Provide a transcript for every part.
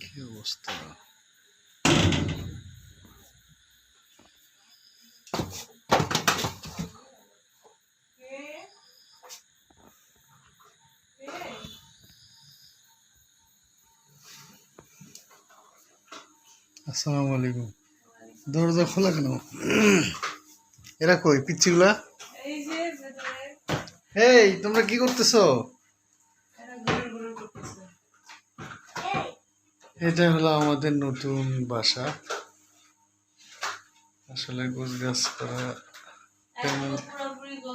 কি অবস্থা? আসসালামু আলাইকুম। দরজা খোলা কেন? এরা কই, পিচ্ছিগুলা? এই, তোমরা কি করতেছো? এটা হলো আমাদের নতুন বাসা। আসলে গোছ গাছ করা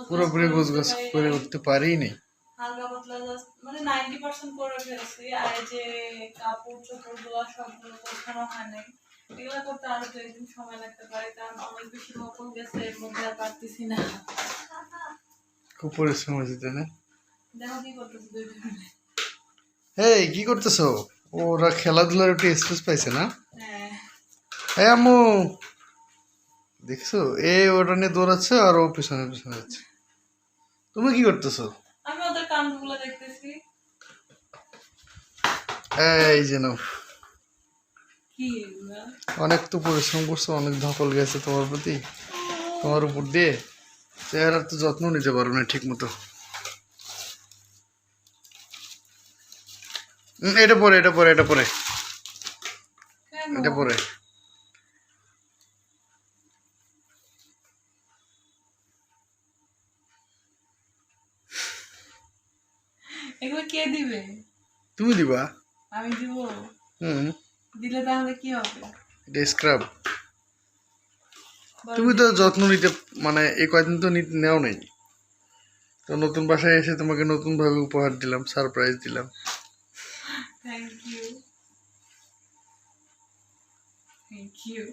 পুরোপুরি গোছ গাছ করে উঠতে পাতলা জাস্ট মানে নাইনটি পার্সেন্ট করে ফেলছি। আর যে কাপড় চোপড়গুলো সবগুলো হয় নাই। এগুলো করতে আরও একদিন সময় লাগতে পারে কারণ অনেক বেশি মকল গেছে এর মধ্যে আর পারতেছি না। খুব পরিশ্রম হয়েছে তাই না? দেখো কি করতেছি এই কি করতেছো? ওরা খেলাধুলার একটু স্পেস পাইছে না? হ্যাঁ। আম্মু দেখছ? এ ওটা নিয়ে দৌড়াচ্ছে আর ও পিছনে পিছনে যাচ্ছে। তুমি কি করতেছো? আমি ওদের কাণ্ডগুলো দেখতেছি। এই এগুলা? অনেক তো পরিশ্রম করছ অনেক ধকল গেছে তোমার প্রতি। তোমার উপর দিয়ে চেহারার তো যত্ন নিতে পারো না ঠিক মতো এটা পরে এটা পরে এটা পরে। এটা পরে। এগুলো কে দিবে? তুমি দিবা। আমি দিব। হুম। দিলে তাহলে কি হবে? এটা স্ক্রাব তুমি তো যত্ন নিতে মানে এই কয়দিন তো নিতে নেও নাই। তো নতুন বাসায় এসে তোমাকে নতুন ভাবে উপহার দিলাম সারপ্রাইজ দিলাম। থ্যাংক ইউ থ্যাংক ইউ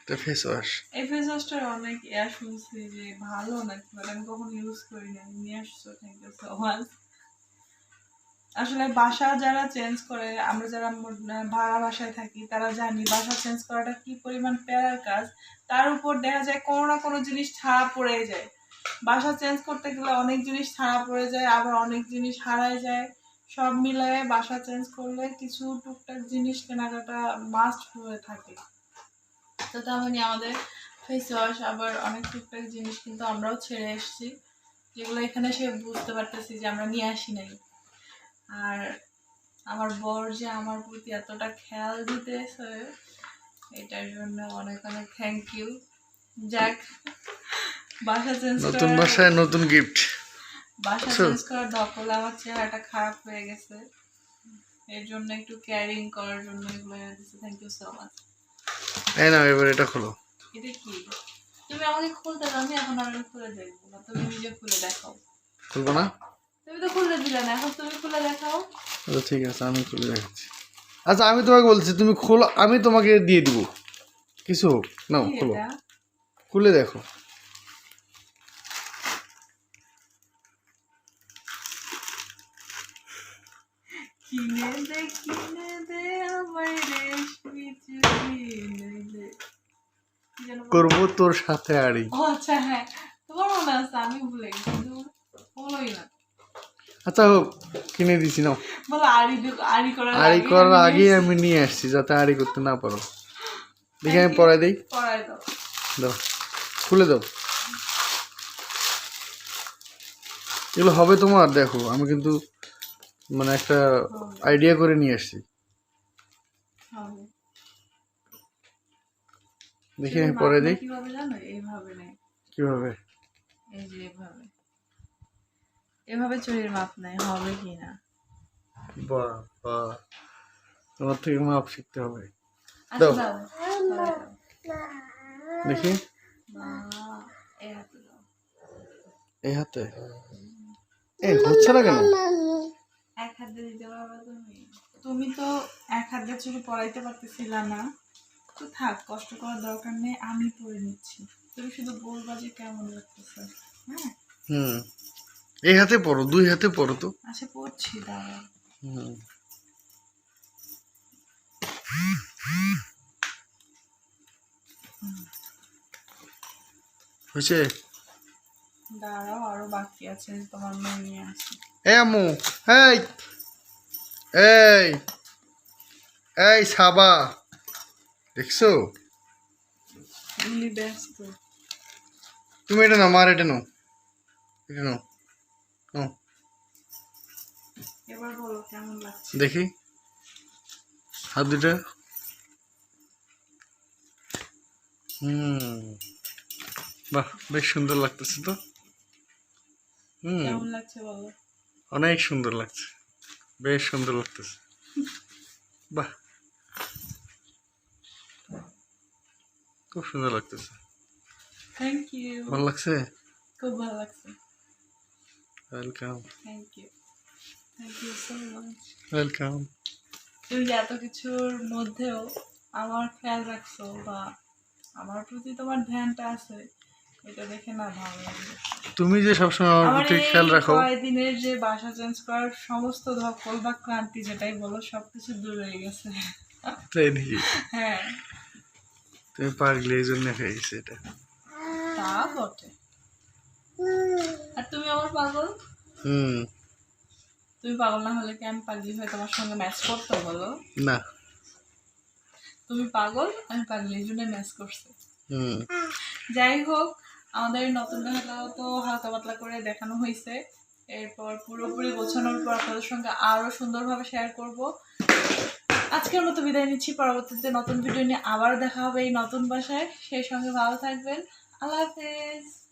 এটা ফেস ওয়াশ এই ফেস ওয়াশটার অনেক ইয়া শুনছি যে ভালো নাকি বাট আমি কখনো ইউজ করি না নিয়ে আসছো থ্যাংক ইউ সো মাচ আসলে বাসা যারা চেঞ্জ করে, আমরা যারা ভাড়া বাসায় থাকি, তারা জানি বাসা চেঞ্জ করাটা কি পরিমাণ প্যারার কাজ, তার উপর দেখা যায় কোনো না কোনো জিনিস ছাড়া পড়ে যায়। বাসা চেঞ্জ করতে গেলে অনেক জিনিস ছাড়া পড়ে যায়, আবার অনেক জিনিস হারায় যায়। সব মিলায়ে বাসা চেঞ্জ করলে কিছু টুকটাক জিনিস কেনাকাটা মাস্ট হয়ে থাকে। তো তেমনই আমাদের ফেস ওয়াশ আবার অনেক টুকটাক জিনিস কিন্তু আমরাও ছেড়ে এসেছি, যেগুলো এখানে সে বুঝতে পারতেছি যে আমরা নিয়ে আসি নাই। আর আমার বর যে আমার প্রতি এতটা খেয়াল দিতেছে এটার জন্য অনেক অনেক থ্যাংক ইউ যাক বাসা চেঞ্জ নতুন বাসায় নতুন গিফট বাসা। চেঞ্জ করার দখলে আমার চেহারাটা খারাপ হয়ে গেছে। এর জন্য একটু ক্যারিং করার জন্য এগুলো দিচ্ছে থ্যাংক ইউ সো মাচ এই না এবার এটা খোলো। এটা কি? তুমি আমাকে খুলতে দাও আমি এখন আর খুলে দেখব না। তুমি নিজে খুলে দেখাও। খুলবো না? তুমি তো খুলে দিলে না এখন তুমি খুলে দেখাও। আচ্ছা ঠিক আছে আমি খুলে দেখাচ্ছি। আচ্ছা আমি তোমাকে বলছি তুমি খোলো আমি তোমাকে দিয়ে দিব। কিছু হোক নাও খোলো। খুলে দেখো। কিনে দে কিনে দে আমার রেশমি চুড়ি নইলে কি করব তোর সাথে আড়ি। ও আচ্ছা হ্যাঁ। তোমার মনে আছে আমি ভুলে গেছি বলোই না। আচ্ছা হোক কিনে দিছি নাও। আড়ি করার আড়ি আগে আমি নিয়ে আসছি যাতে আড়ি করতে না পারো। দেখি আমি পড়াই দিই। দাও। খুলে দাও। এগুলো হবে তোমার দেখো আমি কিন্তু মানে একটা আইডিয়া করে নিয়ে আসছি। দেখি আমি পরে দিই। কীভাবে কীভাবে? এই যে এভাবে এভাবে চুরির মাপ নাই হবে কি না? তোমার থেকে মাপ শিখতে হবে। আচ্ছা দাও। দেখি। এই হাতে এই হচ্ছে না কেন? এক হাত দিতে পারবে তুমি? তুমি তো এক হাত দিয়ে চুরি পড়াইতে পারতেছিলা না। তো থাক কষ্ট করার দরকার নেই আমি পড়ে নিচ্ছি। তুমি শুধু বলবা যে কেমন লাগতেছে হ্যাঁ? হুম। এই হাতে পড়ো দুই হাতে পড়ো তো। আচ্ছা পড়ছি দাঁড়া হয়েছে? দাঁড়াও আরও বাকি আছে তোমার মেয়ে নিয়ে আসি। এই আম্মু এই এই এই সাবা দেখছ? তুমি এটা নাও মার এটা নাও এটা নাও, এবার বলো কেমন লাগছে? দেখি। হাত দুটা। হুম। বাহ বেশ সুন্দর লাগতেছে তো। হুম। কেমন লাগছে বলো? অনেক সুন্দর লাগছে। বেশ সুন্দর লাগতেছে। বাহ। খুব সুন্দর লাগতেছে। থ্যাংক ইউ ভালো লাগছে? খুব ভালো লাগছে। Welcome thank you thank you so much welcome তুমি যে এত কিছুর মধ্যেও আমার খেয়াল রাখছো বা আমার প্রতি তোমার ধ্যানটা আছে এটা দেখে না ভালো লাগে। তুমি যে সবসময় আমার প্রতি খেয়াল রাখো। কয়দিনের যে বাসা চেঞ্জ করার সমস্ত ধকল বা ক্লান্তি যেটাই বলো সবকিছু দূর হয়ে গেছে। তাই নাকি? হ্যাঁ। তুমি পারলে এই জন্য হয়ে গেছে এটা। তা বটে। আর তুমি আমার পাগল? হুম। তুমি পাগল না হলে কি আমি পাগলি হয়ে? তোমার সঙ্গে ম্যাচ করতে বলো। না। তুমি পাগল আমি জন্য ম্যাচ করছি। হুম। যাই হোক আমাদের নতুন তো হালকা পাতলা করে দেখানো হয়েছে এরপর পুরোপুরি গোছানোর পর আপনাদের সঙ্গে আরও সুন্দরভাবে শেয়ার করব। আজকের মতো বিদায় নিচ্ছি। পরবর্তীতে নতুন ভিডিও নিয়ে আবার দেখা হবে এই নতুন বাসায়। সেই সঙ্গে ভালো থাকবেন। আল্লাহ হাফেজ।